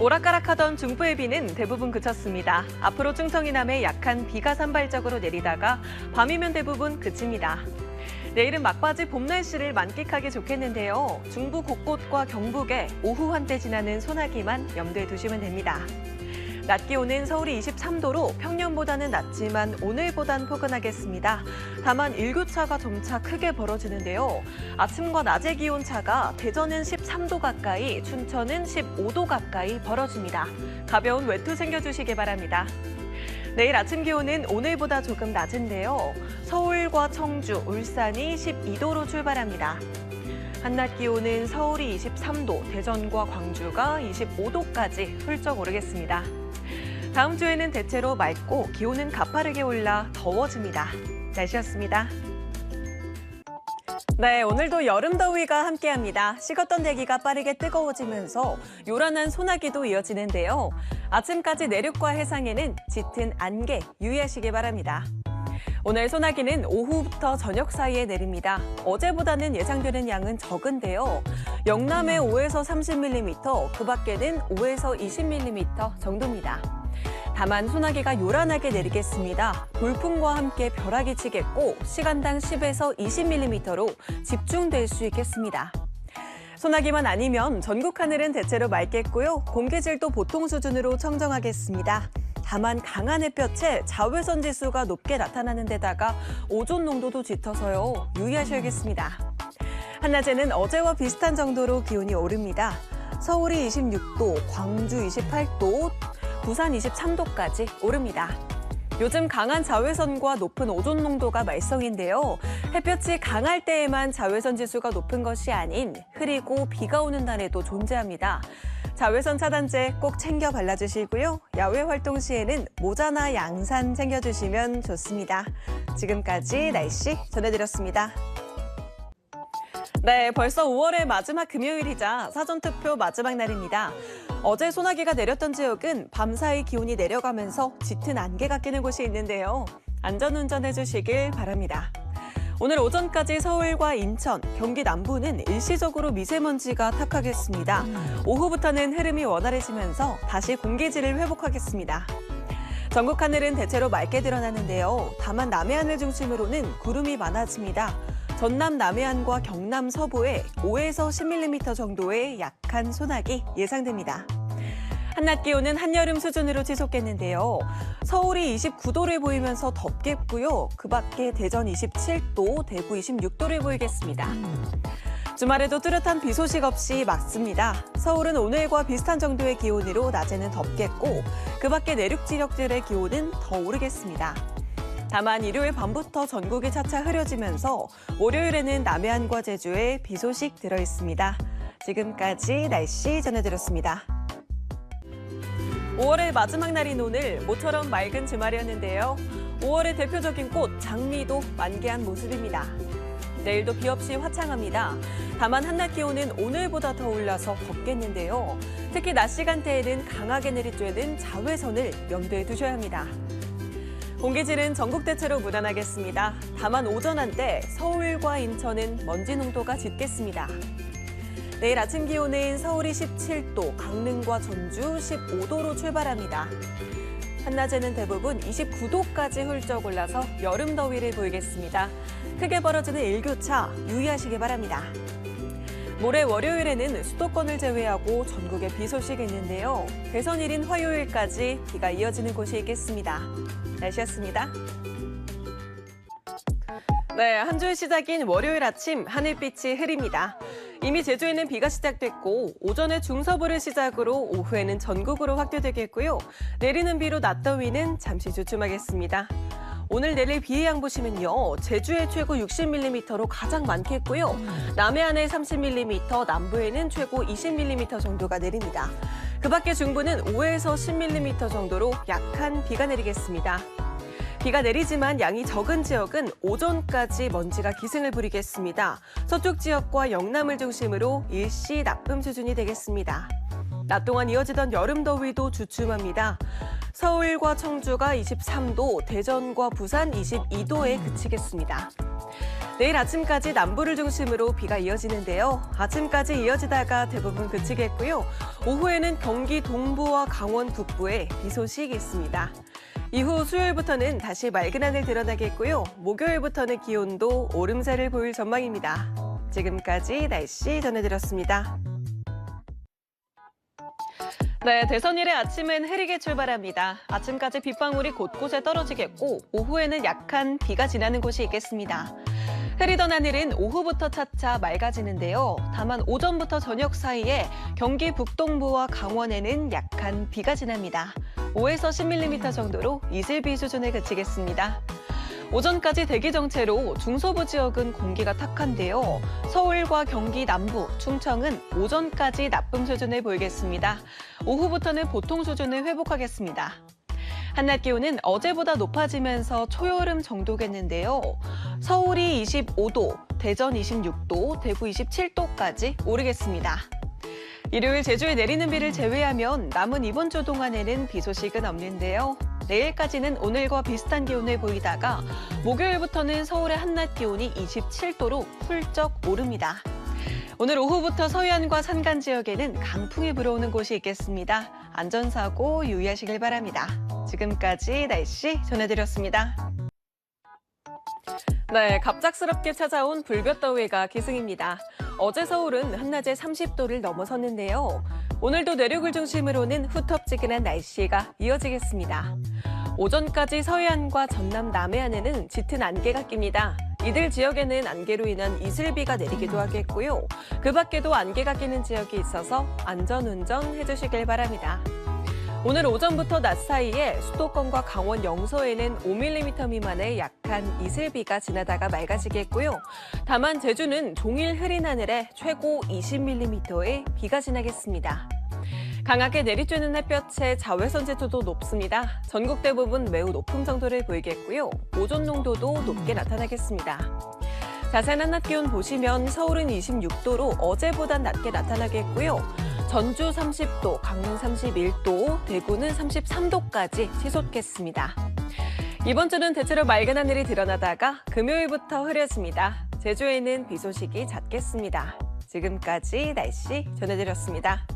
오락가락하던 중부의 비는 대부분 그쳤습니다. 앞으로 충청 이남에 약한 비가 산발적으로 내리다가 밤이면 대부분 그칩니다. 내일은 막바지 봄 날씨를 만끽하기 좋겠는데요. 중부 곳곳과 경북에 오후 한때 지나는 소나기만 염두에 두시면 됩니다. 낮 기온은 서울이 23도로 평년보다는 낮지만 오늘보단 포근하겠습니다. 다만 일교차가 점차 크게 벌어지는데요. 아침과 낮의 기온 차가 대전은 13도 가까이, 춘천은 15도 가까이 벌어집니다. 가벼운 외투 챙겨주시기 바랍니다. 내일 아침 기온은 오늘보다 조금 낮은데요. 서울과 청주, 울산이 12도로 출발합니다. 한낮 기온은 서울이 23도, 대전과 광주가 25도까지 훌쩍 오르겠습니다. 다음 주에는 대체로 맑고 기온은 가파르게 올라 더워집니다. 날씨였습니다. 네, 오늘도 여름 더위가 함께합니다. 식었던 대기가 빠르게 뜨거워지면서 요란한 소나기도 이어지는데요. 아침까지 내륙과 해상에는 짙은 안개 유의하시기 바랍니다. 오늘 소나기는 오후부터 저녁 사이에 내립니다. 어제보다는 예상되는 양은 적은데요. 영남에 5에서 30mm, 그 밖에는 5에서 20mm 정도입니다. 다만 소나기가 요란하게 내리겠습니다. 돌풍과 함께 벼락이 치겠고 시간당 10에서 20mm로 집중될 수 있겠습니다. 소나기만 아니면 전국 하늘은 대체로 맑겠고요. 공기질도 보통 수준으로 청정하겠습니다. 다만 강한 햇볕에 자외선 지수가 높게 나타나는 데다가 오존 농도도 짙어서요. 유의하셔야겠습니다. 한낮에는 어제와 비슷한 정도로 기온이 오릅니다. 서울이 26도, 광주 28도, 부산 23도까지 오릅니다. 요즘 강한 자외선과 높은 오존 농도가 말썽인데요. 햇볕이 강할 때에만 자외선 지수가 높은 것이 아닌 흐리고 비가 오는 날에도 존재합니다. 자외선 차단제 꼭 챙겨 발라주시고요. 야외 활동 시에는 모자나 양산 챙겨주시면 좋습니다. 지금까지 날씨 전해드렸습니다. 네, 벌써 5월의 마지막 금요일이자 사전투표 마지막 날입니다. 어제 소나기가 내렸던 지역은 밤사이 기온이 내려가면서 짙은 안개가 끼는 곳이 있는데요. 안전운전 해 주시길 바랍니다. 오늘 오전까지 서울과 인천, 경기 남부는 일시적으로 미세먼지가 탁하겠습니다. 오후부터는 흐름이 원활해지면서 다시 공기질을 회복하겠습니다. 전국 하늘은 대체로 맑게 드러나는데요. 다만 남해안을 중심으로는 구름이 많아집니다. 전남 남해안과 경남 서부에 5에서 10mm 정도의 약한 소나기 예상됩니다. 한낮 기온은 한여름 수준으로 지속겠는데요. 서울이 29도를 보이면서 덥겠고요. 그 밖에 대전 27도, 대구 26도를 보이겠습니다. 주말에도 뚜렷한 비 소식 없이 맞습니다. 서울은 오늘과 비슷한 정도의 기온으로 낮에는 덥겠고 그 밖에 내륙 지역들의 기온은 더 오르겠습니다. 다만 일요일 밤부터 전국이 차차 흐려지면서 월요일에는 남해안과 제주에 비 소식 들어 있습니다. 지금까지 날씨 전해드렸습니다. 5월의 마지막 날인 오늘 모처럼 맑은 주말이었는데요. 5월의 대표적인 꽃 장미도 만개한 모습입니다. 내일도 비 없이 화창합니다. 다만 한낮 기온은 오늘보다 더 올라서 덥겠는데요. 특히 낮 시간대에는 강하게 내리쬐는 자외선을 염두에 두셔야 합니다. 공기질은 전국 대체로 무난하겠습니다. 다만 오전 한때 서울과 인천은 먼지 농도가 짙겠습니다. 내일 아침 기온은 서울이 17도, 강릉과 전주 15도로 출발합니다. 한낮에는 대부분 29도까지 훌쩍 올라서 여름 더위를 보이겠습니다. 크게 벌어지는 일교차 유의하시기 바랍니다. 모레 월요일에는 수도권을 제외하고 전국에 비 소식이 있는데요. 대선 일인 화요일까지 비가 이어지는 곳이 있겠습니다. 날씨였습니다. 네, 한 주의 시작인 월요일 아침 하늘빛이 흐립니다. 이미 제주에는 비가 시작됐고 오전에 중서부를 시작으로 오후에는 전국으로 확대되겠고요. 내리는 비로 낮 더위는 잠시 주춤하겠습니다. 오늘 내릴 비의 양 보시면요. 제주에 최고 60mm로 가장 많겠고요. 남해안에 30mm, 남부에는 최고 20mm 정도가 내립니다. 그 밖에 중부는 5에서 10mm 정도로 약한 비가 내리겠습니다. 비가 내리지만 양이 적은 지역은 오전까지 먼지가 기승을 부리겠습니다. 서쪽 지역과 영남을 중심으로 일시 나쁨 수준이 되겠습니다. 낮 동안 이어지던 여름 더위도 주춤합니다. 서울과 청주가 23도, 대전과 부산 22도에 그치겠습니다. 내일 아침까지 남부를 중심으로 비가 이어지는데요. 아침까지 이어지다가 대부분 그치겠고요. 오후에는 경기 동부와 강원 북부에 비 소식이 있습니다. 이후 수요일부터는 다시 맑은 하늘 드러나겠고요. 목요일부터는 기온도 오름세를 보일 전망입니다. 지금까지 날씨 전해드렸습니다. 네, 대선일의 아침은 흐리게 출발합니다. 아침까지 빗방울이 곳곳에 떨어지겠고 오후에는 약한 비가 지나는 곳이 있겠습니다. 흐리던 하늘은 오후부터 차차 맑아지는데요. 다만 오전부터 저녁 사이에 경기 북동부와 강원에는 약한 비가 지납니다. 5에서 10mm 정도로 이슬비 수준에 그치겠습니다. 오전까지 대기 정체로 중서부 지역은 공기가 탁한데요. 서울과 경기 남부, 충청은 오전까지 나쁨 수준을 보이겠습니다. 오후부터는 보통 수준을 회복하겠습니다. 한낮 기온은 어제보다 높아지면서 초여름 정도겠는데요. 서울이 25도, 대전 26도, 대구 27도까지 오르겠습니다. 일요일 제주에 내리는 비를 제외하면 남은 이번 주 동안에는 비 소식은 없는데요. 내일까지는 오늘과 비슷한 기온을 보이다가 목요일부터는 서울의 한낮 기온이 27도로 훌쩍 오릅니다. 오늘 오후부터 서해안과 산간 지역에는 강풍이 불어오는 곳이 있겠습니다. 안전사고 유의하시길 바랍니다. 지금까지 날씨 전해드렸습니다. 네, 갑작스럽게 찾아온 불볕더위가 기승입니다. 어제 서울은 한낮에 30도를 넘어섰는데요. 오늘도 내륙을 중심으로는 후텁지근한 날씨가 이어지겠습니다. 오전까지 서해안과 전남 남해안에는 짙은 안개가 낍니다. 이들 지역에는 안개로 인한 이슬비가 내리기도 하겠고요. 그 밖에도 안개가 끼는 지역이 있어서 안전운전 해주시길 바랍니다. 오늘 오전부터 낮 사이에 수도권과 강원 영서에는 5mm 미만의 약한 이슬비가 지나다가 맑아지겠고요. 다만 제주는 종일 흐린 하늘에 최고 20mm의 비가 지나겠습니다. 강하게 내리쬐는 햇볕에 자외선 지수도 높습니다. 전국 대부분 매우 높은 정도를 보이겠고요. 오존 농도도 높게 나타나겠습니다. 자세한 한낮 기온 보시면 서울은 26도로 어제보단 낮게 나타나겠고요. 전주 30도, 강릉 31도, 대구는 33도까지 치솟겠습니다. 이번 주는 대체로 맑은 하늘이 드러나다가 금요일부터 흐려집니다. 제주에는 비 소식이 잦겠습니다. 지금까지 날씨 전해드렸습니다.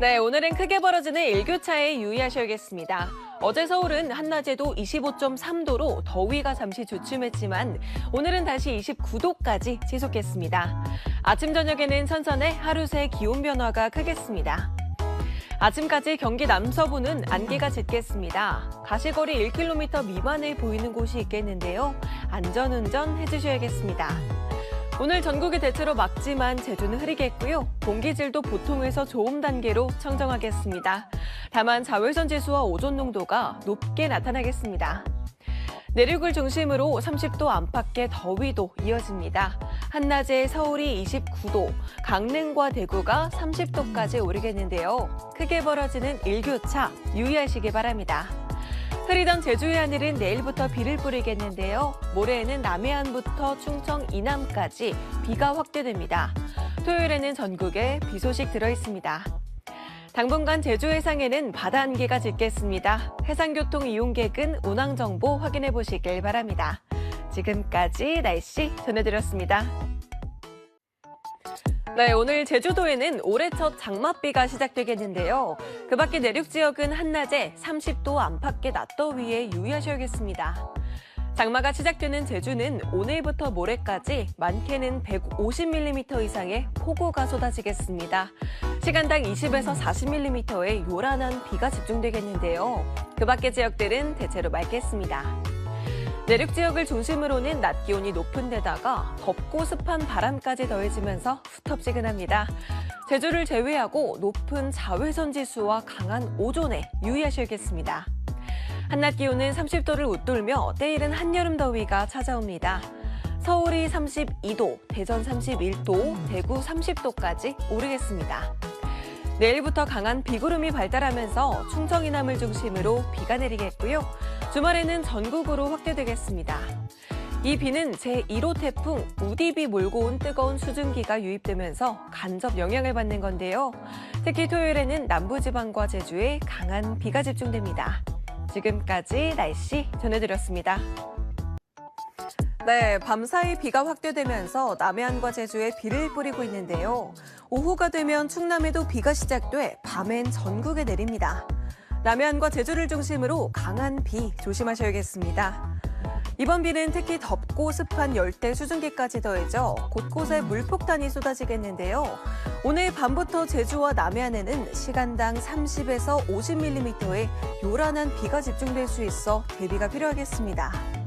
네, 오늘은 크게 벌어지는 일교차에 유의하셔야겠습니다. 어제 서울은 한낮에도 25.3도로 더위가 잠시 주춤했지만 오늘은 다시 29도까지 지속했습니다. 아침 저녁에는 천천에 하루 새 기온 변화가 크겠습니다. 아침까지 경기 남서부는 안개가 짙겠습니다. 가시거리 1km 미만을 보이는 곳이 있겠는데요. 안전운전 해주셔야겠습니다. 오늘 전국이 대체로 맑지만 제주는 흐리겠고요. 공기질도 보통에서 좋음 단계로 청정하겠습니다. 다만 자외선 지수와 오존 농도가 높게 나타나겠습니다. 내륙을 중심으로 30도 안팎의 더위도 이어집니다. 한낮에 서울이 29도, 강릉과 대구가 30도까지 오르겠는데요. 크게 벌어지는 일교차 유의하시기 바랍니다. 흐리던 제주의 하늘은 내일부터 비를 뿌리겠는데요. 모레에는 남해안부터 충청 이남까지 비가 확대됩니다. 토요일에는 전국에 비 소식 들어 있습니다. 당분간 제주 해상에는 바다 안개가 짙겠습니다. 해상교통 이용객은 운항 정보 확인해 보시길 바랍니다. 지금까지 날씨 전해드렸습니다. 네, 오늘 제주도에는 올해 첫 장맛비가 시작되겠는데요. 그 밖에 내륙 지역은 한낮에 30도 안팎의 낮더위에 유의하셔야겠습니다. 장마가 시작되는 제주는 오늘부터 모레까지 많게는 150mm 이상의 폭우가 쏟아지겠습니다. 시간당 20에서 40mm의 요란한 비가 집중되겠는데요. 그 밖의 지역들은 대체로 맑겠습니다. 내륙 지역을 중심으로는 낮 기온이 높은 데다가 덥고 습한 바람까지 더해지면서 후텁지근합니다. 제주를 제외하고 높은 자외선 지수와 강한 오존에 유의하셔야겠습니다. 한낮 기온은 30도를 웃돌며 때일은 한여름 더위가 찾아옵니다. 서울이 32도, 대전 31도, 대구 30도까지 오르겠습니다. 내일부터 강한 비구름이 발달하면서 충청 이남을 중심으로 비가 내리겠고요. 주말에는 전국으로 확대되겠습니다. 이 비는 제1호 태풍 우디비 몰고 온 뜨거운 수증기가 유입되면서 간접 영향을 받는 건데요. 특히 토요일에는 남부지방과 제주에 강한 비가 집중됩니다. 지금까지 날씨 전해드렸습니다. 네, 밤사이 비가 확대되면서 남해안과 제주에 비를 뿌리고 있는데요. 오후가 되면 충남에도 비가 시작돼 밤엔 전국에 내립니다. 남해안과 제주를 중심으로 강한 비 조심하셔야겠습니다. 이번 비는 특히 덥고 습한 열대 수증기까지 더해져 곳곳에 물폭탄이 쏟아지겠는데요. 오늘 밤부터 제주와 남해안에는 시간당 30에서 50mm의 요란한 비가 집중될 수 있어 대비가 필요하겠습니다.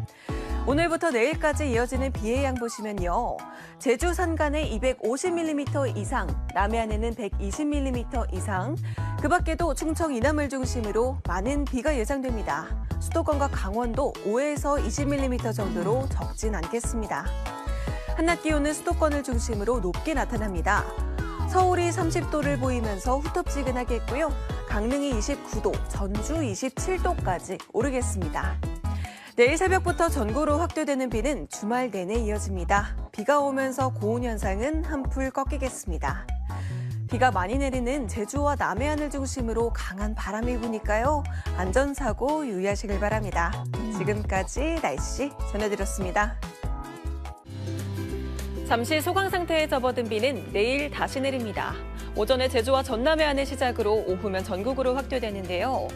오늘부터 내일까지 이어지는 비의 양 보시면요. 제주 산간에 250mm 이상, 남해안에는 120mm 이상, 그 밖에도 충청 이남을 중심으로 많은 비가 예상됩니다. 수도권과 강원도 5에서 20mm 정도로 적진 않겠습니다. 한낮 기온은 수도권을 중심으로 높게 나타납니다. 서울이 30도를 보이면서 후텁지근하겠고요. 강릉이 29도, 전주 27도까지 오르겠습니다. 내일 새벽부터 전구로 확대되는 비는 주말 내내 이어집니다. 비가 오면서 고온 현상은 한풀 꺾이겠습니다. 비가 많이 내리는 제주와 남해안을 중심으로 강한 바람이 부니까요. 안전사고 유의하시길 바랍니다. 지금까지 날씨 전해드렸습니다. 잠시 소강 상태에 접어든 비는 내일 다시 내립니다. 오전에 제주와 전남해 안을 시작으로 오후면 전국으로 확대되는데요.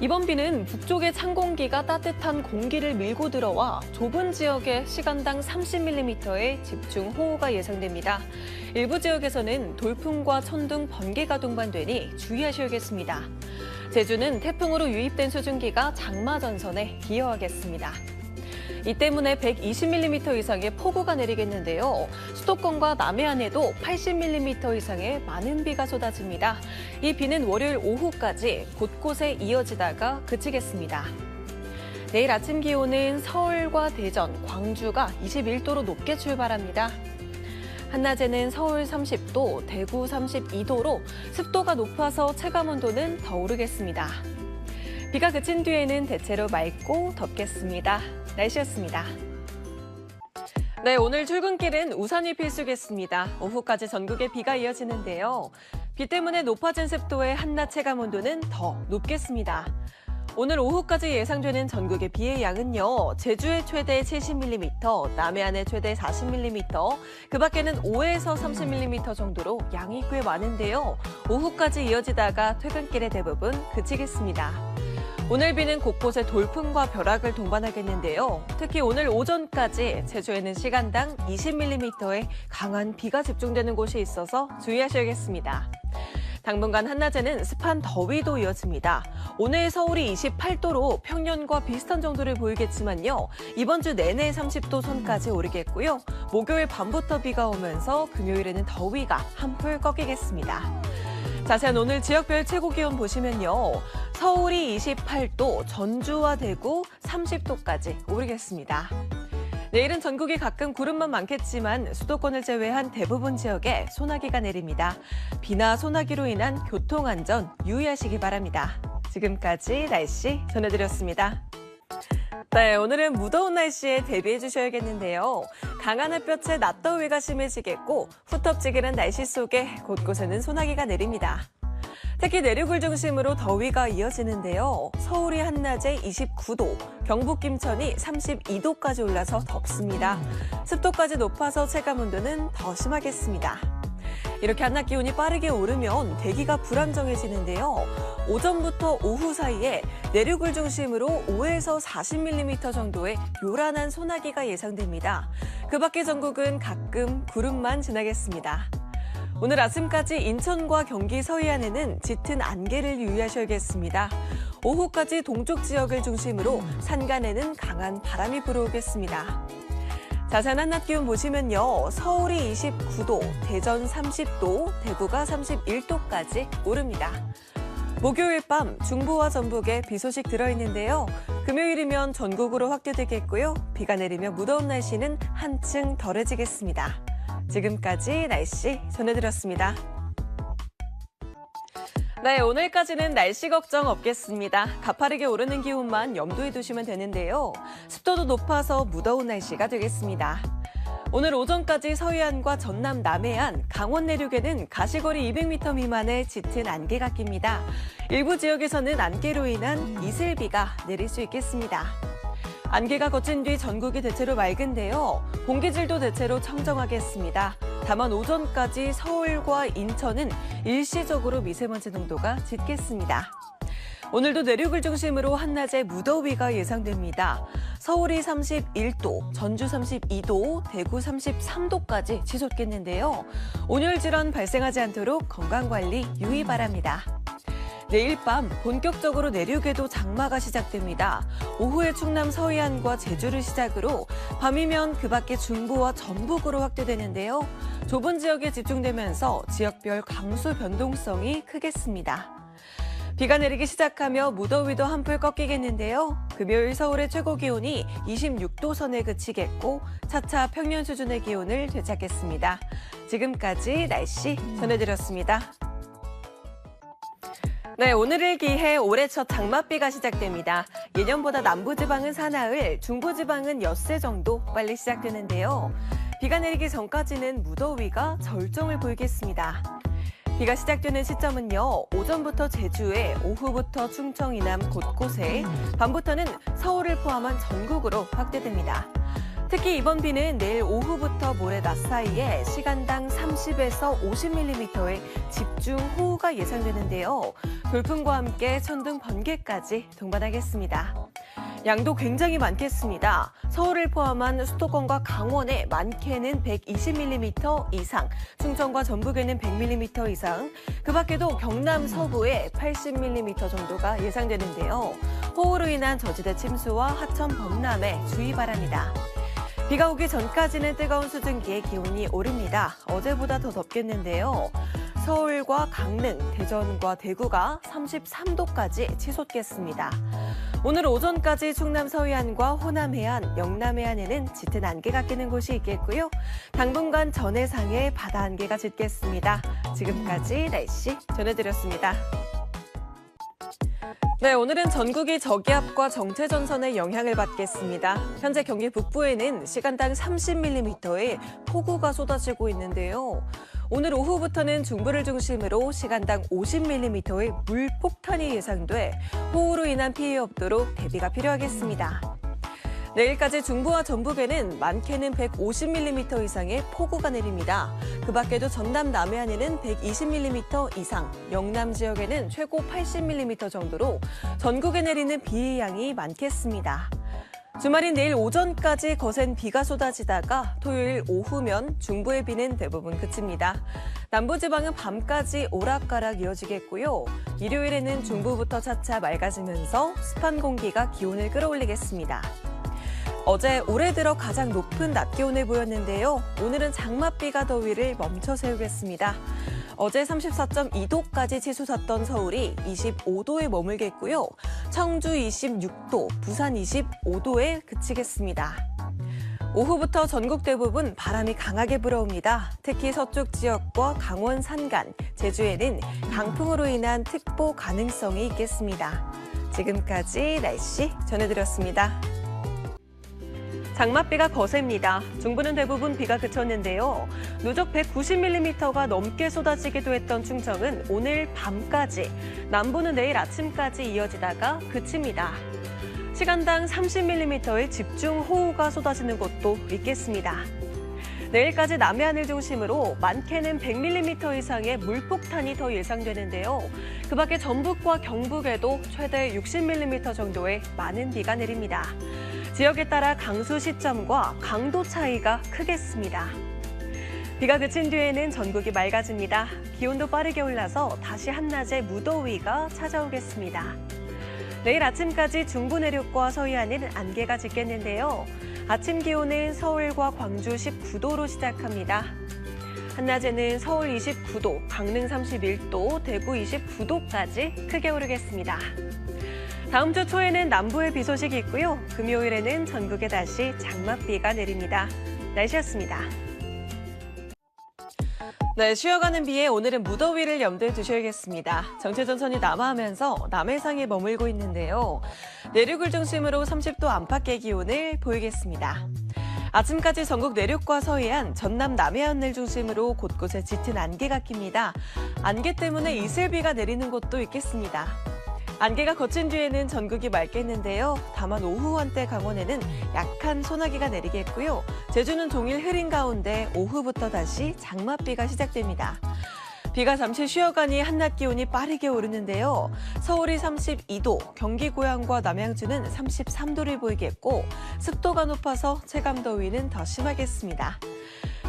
이번 비는 북쪽의 찬 공기가 따뜻한 공기를 밀고 들어와 좁은 지역에 시간당 30mm의 집중 호우가 예상됩니다. 일부 지역에서는 돌풍과 천둥, 번개가 동반되니 주의하셔야겠습니다. 제주는 태풍으로 유입된 수증기가 장마 전선에 기여하겠습니다. 이 때문에 120mm 이상의 폭우가 내리겠는데요. 수도권과 남해안에도 80mm 이상의 많은 비가 쏟아집니다. 이 비는 월요일 오후까지 곳곳에 이어지다가 그치겠습니다. 내일 아침 기온은 서울과 대전, 광주가 21도로 높게 출발합니다. 한낮에는 서울 30도, 대구 32도로 습도가 높아서 체감 온도는 더 오르겠습니다. 비가 그친 뒤에는 대체로 맑고 덥겠습니다. 날씨였습니다. 네, 오늘 출근길은 우산이 필수겠습니다. 오후까지 전국에 비가 이어지는데요. 비 때문에 높아진 습도의 한낮 체감 온도는 더 높겠습니다. 오늘 오후까지 예상되는 전국의 비의 양은요. 제주의 최대 70mm, 남해안의 최대 40mm, 그 밖에는 5에서 30mm 정도로 양이 꽤 많은데요. 오후까지 이어지다가 퇴근길에 대부분 그치겠습니다. 오늘 비는 곳곳에 돌풍과 벼락을 동반하겠는데요. 특히 오늘 오전까지 제주에는 시간당 20mm의 강한 비가 집중되는 곳이 있어서 주의하셔야겠습니다. 당분간 한낮에는 습한 더위도 이어집니다. 오늘 서울이 28도로 평년과 비슷한 정도를 보이겠지만요. 이번 주 내내 30도 선까지 오르겠고요. 목요일 밤부터 비가 오면서 금요일에는 더위가 한풀 꺾이겠습니다. 자세한 오늘 지역별 최고 기온 보시면요. 서울이 28도, 전주와 대구 30도까지 오르겠습니다. 내일은 전국이 가끔 구름만 많겠지만 수도권을 제외한 대부분 지역에 소나기가 내립니다. 비나 소나기로 인한 교통안전 유의하시기 바랍니다. 지금까지 날씨 전해드렸습니다. 네, 오늘은 무더운 날씨에 대비해 주셔야겠는데요. 강한 햇볕에 낮더위가 심해지겠고 후텁지근한 날씨 속에 곳곳에는 소나기가 내립니다. 특히 내륙을 중심으로 더위가 이어지는데요. 서울이 한낮에 29도, 경북 김천이 32도까지 올라서 덥습니다. 습도까지 높아서 체감 온도는 더 심하겠습니다. 이렇게 한낮 기온이 빠르게 오르면 대기가 불안정해지는데요. 오전부터 오후 사이에 내륙을 중심으로 5에서 40mm 정도의 요란한 소나기가 예상됩니다. 그 밖의 전국은 가끔 구름만 지나겠습니다. 오늘 아침까지 인천과 경기 서해안에는 짙은 안개를 유의하셔야겠습니다. 오후까지 동쪽 지역을 중심으로 산간에는 강한 바람이 불어오겠습니다. 자세한 한낮 기온 보시면요. 서울이 29도, 대전 30도, 대구가 31도까지 오릅니다. 목요일 밤 중부와 전북에 비 소식 들어있는데요. 금요일이면 전국으로 확대되겠고요. 비가 내리며 무더운 날씨는 한층 덜해지겠습니다. 지금까지 날씨 전해드렸습니다. 네, 오늘까지는 날씨 걱정 없겠습니다. 가파르게 오르는 기온만 염두에 두시면 되는데요. 습도도 높아서 무더운 날씨가 되겠습니다. 오늘 오전까지 서해안과 전남 남해안, 강원 내륙에는 가시거리 200m 미만의 짙은 안개가 낍니다. 일부 지역에서는 안개로 인한 이슬비가 내릴 수 있겠습니다. 안개가 걷힌 뒤 전국이 대체로 맑은데요. 공기질도 대체로 청정하겠습니다. 다만 오전까지 서울과 인천은 일시적으로 미세먼지 농도가 짙겠습니다. 오늘도 내륙을 중심으로 한낮에 무더위가 예상됩니다. 서울이 31도, 전주 32도, 대구 33도까지 치솟겠는데요. 온열 질환 발생하지 않도록 건강관리 유의 바랍니다. 내일 밤 본격적으로 내륙에도 장마가 시작됩니다. 오후에 충남 서해안과 제주를 시작으로 밤이면 그 밖에 중부와 전북으로 확대되는데요. 좁은 지역에 집중되면서 지역별 강수 변동성이 크겠습니다. 비가 내리기 시작하며 무더위도 한풀 꺾이겠는데요. 금요일 서울의 최고 기온이 26도 선에 그치겠고 차차 평년 수준의 기온을 되찾겠습니다. 지금까지 날씨 전해드렸습니다. 네, 오늘을 기해 올해 첫 장맛비가 시작됩니다. 예년보다 남부지방은 사나흘, 중부지방은 엿새 정도 빨리 시작되는데요. 비가 내리기 전까지는 무더위가 절정을 보이겠습니다. 비가 시작되는 시점은요, 오전부터 제주에, 오후부터 충청 이남 곳곳에, 밤부터는 서울을 포함한 전국으로 확대됩니다. 특히 이번 비는 내일 오후부터 모레 낮 사이에 시간당 30에서 50mm의 집중 호우가 예상되는데요. 돌풍과 함께 천둥 번개까지 동반하겠습니다. 양도 굉장히 많겠습니다. 서울을 포함한 수도권과 강원에 많게는 120mm 이상, 충청과 전북에는 100mm 이상, 그 밖에도 경남 서부에 80mm 정도가 예상되는데요. 호우로 인한 저지대 침수와 하천 범람에 주의 바랍니다. 비가 오기 전까지는 뜨거운 수증기에 기온이 오릅니다. 어제보다 더 덥겠는데요. 서울과 강릉, 대전과 대구가 33도까지 치솟겠습니다. 오늘 오전까지 충남 서해안과 호남 해안, 영남 해안에는 짙은 안개가 끼는 곳이 있겠고요. 당분간 전해상에 바다 안개가 짙겠습니다. 지금까지 날씨 전해드렸습니다. 네, 오늘은 전국이 저기압과 정체전선의 영향을 받겠습니다. 현재 경기 북부에는 시간당 30mm의 폭우가 쏟아지고 있는데요. 오늘 오후부터는 중부를 중심으로 시간당 50mm의 물폭탄이 예상돼 호우로 인한 피해 없도록 대비가 필요하겠습니다. 내일까지 중부와 전북에는 많게는 150mm 이상의 폭우가 내립니다. 그 밖에도 전남 남해안에는 120mm 이상, 영남 지역에는 최고 80mm 정도로 전국에 내리는 비의 양이 많겠습니다. 주말인 내일 오전까지 거센 비가 쏟아지다가 토요일 오후면 중부의 비는 대부분 그칩니다. 남부지방은 밤까지 오락가락 이어지겠고요. 일요일에는 중부부터 차차 맑아지면서 습한 공기가 기온을 끌어올리겠습니다. 어제 올해 들어 가장 높은 낮 기온을 보였는데요. 오늘은 장맛비가 더위를 멈춰 세우겠습니다. 어제 34.2도까지 치솟았던 서울이 25도에 머물겠고요. 청주 26도, 부산 25도에 그치겠습니다. 오후부터 전국 대부분 바람이 강하게 불어옵니다. 특히 서쪽 지역과 강원 산간, 제주에는 강풍으로 인한 특보 가능성이 있겠습니다. 지금까지 날씨 전해드렸습니다. 장맛비가 거셉니다. 중부는 대부분 비가 그쳤는데요. 누적 190mm가 넘게 쏟아지기도 했던 충청은 오늘 밤까지, 남부는 내일 아침까지 이어지다가 그칩니다. 시간당 30mm의 집중 호우가 쏟아지는 곳도 있겠습니다. 내일까지 남해안을 중심으로 많게는 100mm 이상의 물폭탄이 더 예상되는데요. 그 밖에 전북과 경북에도 최대 60mm 정도의 많은 비가 내립니다. 지역에 따라 강수 시점과 강도 차이가 크겠습니다. 비가 그친 뒤에는 전국이 맑아집니다. 기온도 빠르게 올라서 다시 한낮에 무더위가 찾아오겠습니다. 내일 아침까지 중부 내륙과 서해안은 안개가 짙겠는데요. 아침 기온은 서울과 광주 19도로 시작합니다. 한낮에는 서울 29도, 강릉 31도, 대구 29도까지 크게 오르겠습니다. 다음 주 초에는 남부에 비 소식이 있고요. 금요일에는 전국에 다시 장맛비가 내립니다. 날씨였습니다. 네, 쉬어가는 비에 오늘은 무더위를 염두에 두셔야겠습니다. 정체전선이 남하하면서 남해상에 머물고 있는데요. 내륙을 중심으로 30도 안팎의 기온을 보이겠습니다. 아침까지 전국 내륙과 서해안, 전남 남해안을 중심으로 곳곳에 짙은 안개가 낍니다. 안개 때문에 이슬비가 내리는 곳도 있겠습니다. 안개가 거친 뒤에는 전국이 맑겠는데요. 다만 오후 한때 강원에는 약한 소나기가 내리겠고요. 제주는 종일 흐린 가운데 오후부터 다시 장맛비가 시작됩니다. 비가 잠시 쉬어가니 한낮 기온이 빠르게 오르는데요. 서울이 32도, 경기 고양과 남양주는 33도를 보이겠고 습도가 높아서 체감 더위는 더 심하겠습니다.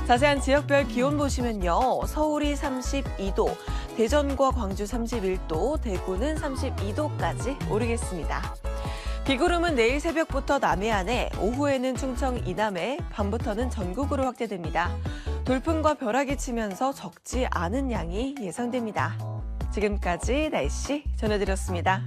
자세한 지역별 기온 보시면요. 서울이 32도, 대전과 광주 31도, 대구는 32도까지 오르겠습니다. 비구름은 내일 새벽부터 남해안에, 오후에는 충청 이남에, 밤부터는 전국으로 확대됩니다. 돌풍과 벼락이 치면서 적지 않은 양이 예상됩니다. 지금까지 날씨 전해드렸습니다.